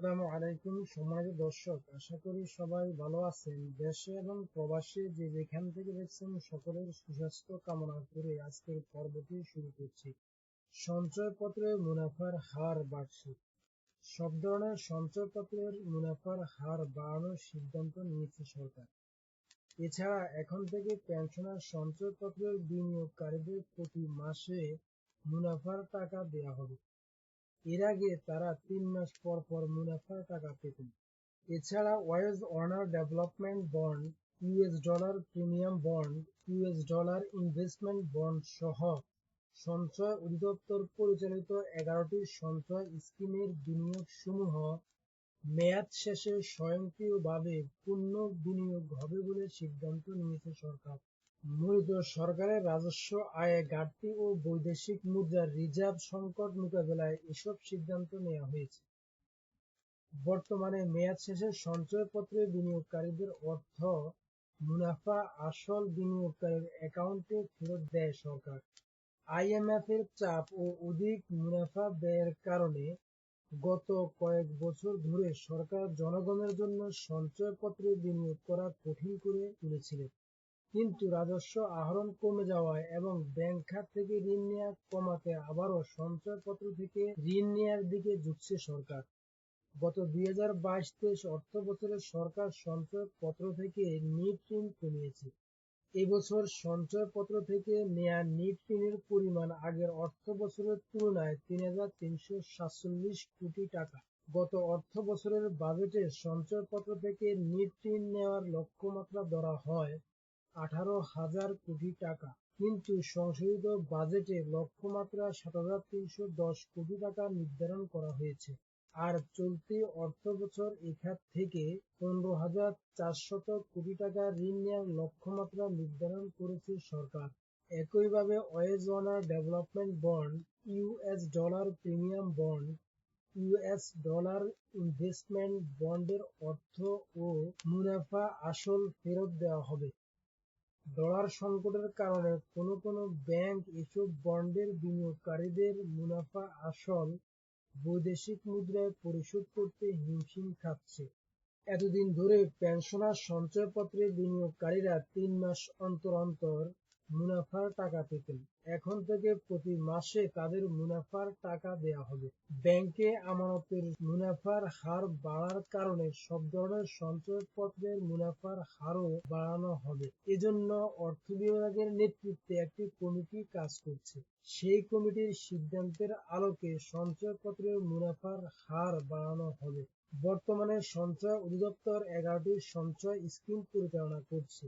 আসসালামু আলাইকুম সম্মানিত দর্শক, আশা করি সবাই ভালো আছেন। দেশে এবং প্রবাসী যে যেখান থেকে দেখছেন সকলের সুস্বাস্থ্য কামনা করে আজকের পর্বটি শুরু করছি। সঞ্চয়পত্রের মুনাফার হার বাড়ছে। সব ধরনের সঞ্চয়পত্রের মুনাফার হার বাড়ানোর সিদ্ধান্ত নিয়েছে সরকার। এছাড়া এখন থেকে পেনশনার সঞ্চয়পত্রের বিনিয়োগকারীদের প্রতি মাসে মুনাফার টাকা দেওয়া হবে। এর আগে তারা তিন মাস পর পর মুনাফার টাকা পেতেন। এছাড়া wage earner development bond US dollar premium bond US dollar investment bond সহ সঞ্চয় অধিদপ্তর পরিচালিত এগারোটি সঞ্চয় স্কিমের বিনিয়োগ সমূহ মেয়াদ শেষে স্বয়ংক্রিয়ভাবে পূর্ণ বিনিয়োগ হবে বলে সিদ্ধান্ত নিয়েছে সরকার। মূলত সরকারের রাজস্ব আয়ে ঘাটতি ও বৈদেশিক মুদ্রার রিজার্ভ সংকট মোকাবেলায় এসব সিদ্ধান্ত নেওয়া হয়েছে। বর্তমানে মেয়াদ শেষে সঞ্চয়পত্রে বিনিয়োগকারীদের অর্থ মুনাফা আসল বিনিয়োগকারীর অ্যাকাউন্টে ফেরত দেয় সরকার। আইএমএফ এর চাপ ও অধিক মুনাফা ব্যয়ের কারণে গত কয়েক বছর ধরে সরকার জনগণের জন্য সঞ্চয়পত্রে বিনিয়োগ করা কঠিন করে তুলেছিলেন কিন্তু রাজস্ব আহরণ কমে যাওয়ায় এবং ব্যাংক খাত থেকে ঋণ নেওয়া কমাতে আবারও সঞ্চয়পত্র থেকে ঋণ নেওয়ার দিকে ঝুঁকছে সরকার। গত দুই হাজার বাইশ তেইশ অর্থ বছরে সরকার সঞ্চয়পত্র থেকে নিট ঋণ কমিয়েছে। এবছর সঞ্চয়পত্র থেকে নেয়া নিট ঋণের পরিমাণ আগের অর্থ বছরের তুলনায় তিন হাজার তিনশো সাতচল্লিশ কোটি টাকা। গত অর্থ বছরের বাজেটে সঞ্চয়পত্র থেকে নিট ঋণ নেওয়ার লক্ষ্যমাত্রা ধরা হয় আঠারো হাজার কোটি টাকা। কিন্তু সংশোধিত বাজেটে লক্ষ্যমাত্রা সাত হাজার তিনশো দশ কোটি টাকা নির্ধারণ করা হয়েছে। আর চলতি অর্থবছর এ খাত থেকে পনেরো হাজার চারশত কোটি টাকা ঋণ নেওয়ার লক্ষ্যমাত্রা নির্ধারণ করেছে সরকার। একইভাবে wage earner development bond, US dollar premium bond, US dollar investment বন্ডের অর্থ ও মুনাফা আসল ফেরত দেওয়া হবে। ডলার সংকটের কারণে কোনো কোনো ব্যাংক এসব বন্ডের বিনিয়োগকারীদের মুনাফা আসল বৈদেশিক মুদ্রায় পরিশোধ করতে হিমশিম খাচ্ছে। এতদিন ধরে পেনশনার সঞ্চয়পত্রে বিনিয়োগকারীরা তিন মাস অন্তর অন্তর মুনাফার টাকা পেতেন। এখন থেকে প্রতি মাসে তাদের মুনাফার টাকা দেয়া হবে। ব্যাংকে আমানতের মুনাফার হার বাড়ার কারণে সব ধরনের সঞ্চয়পত্রের মুনাফার হারও বাড়ানো হবে। এজন্য অর্থ বিভাগের নেতৃত্বে একটি কমিটি কাজ করছে। সেই কমিটির সিদ্ধান্তের আলোকে সঞ্চয়পত্রের মুনাফার হার বাড়ানো হবে। বর্তমানে সঞ্চয় অধিদপ্তর এগারোটি সঞ্চয় স্কিম পরিচালনা করছে।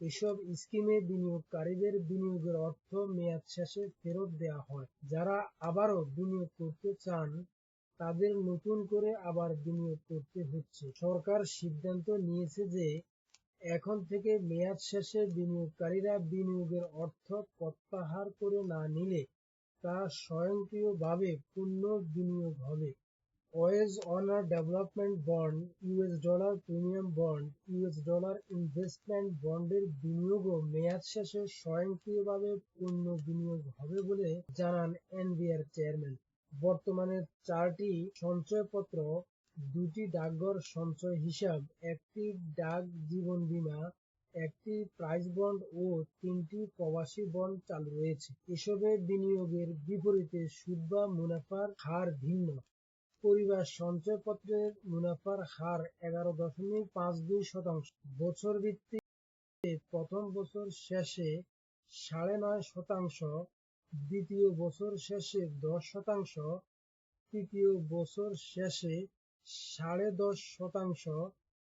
এসব স্কিমে বিনিয়োগকারীদের বিনিয়োগের অর্থ মেয়াদ শেষে ফেরত দেওয়া হয়। যারা আবারও বিনিয়োগ করতে চান, তাদের নতুন করে আবার বিনিয়োগ করতে হচ্ছে। সরকার সিদ্ধান্ত নিয়েছে যে, এখন থেকে মেয়াদ শেষে বিনিয়োগকারীরা বিনিয়োগের অর্থ প্রত্যাহার করে না নিলে তা স্বয়ংক্রিয়ভাবে পুনঃ বিনিয়োগ wage earner development bond, US dollar premium bond, US dollar investment বন্ডের বিনিয়োগও মেয়াদ শেষে স্বয়ংক্রিয়ভাবে পূর্ণ বিনিয়োগ হবে বলে জানান এনবিআর চেয়ারম্যান। বর্তমানে চারটি সঞ্চয়পত্র, দুটি ডাকঘর সঞ্চয় হিসাব, একটি ডাক জীবন বীমা, একটি প্রাইজ বন্ড ও তিনটি প্রবাসী বন্ড চালু রয়েছে। এসবে বিনিয়োগের বিপরীতে সুদ বা মুনাফার হার ভিন্ন। পরিবার সঞ্চয়পত্রের মুনাফার হার এগারো দশমিক পাঁচ দুই শতাংশ। বছর ভিত্তিক প্রথম বছর শেষে সাড়ে নয় শতাংশ, দ্বিতীয় বছর শেষে দশ শতাংশ, তৃতীয় বছর শেষে সাড়ে দশ শতাংশ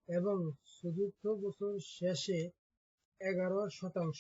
এবং চতুর্থ বছর শেষে এগারো শতাংশ।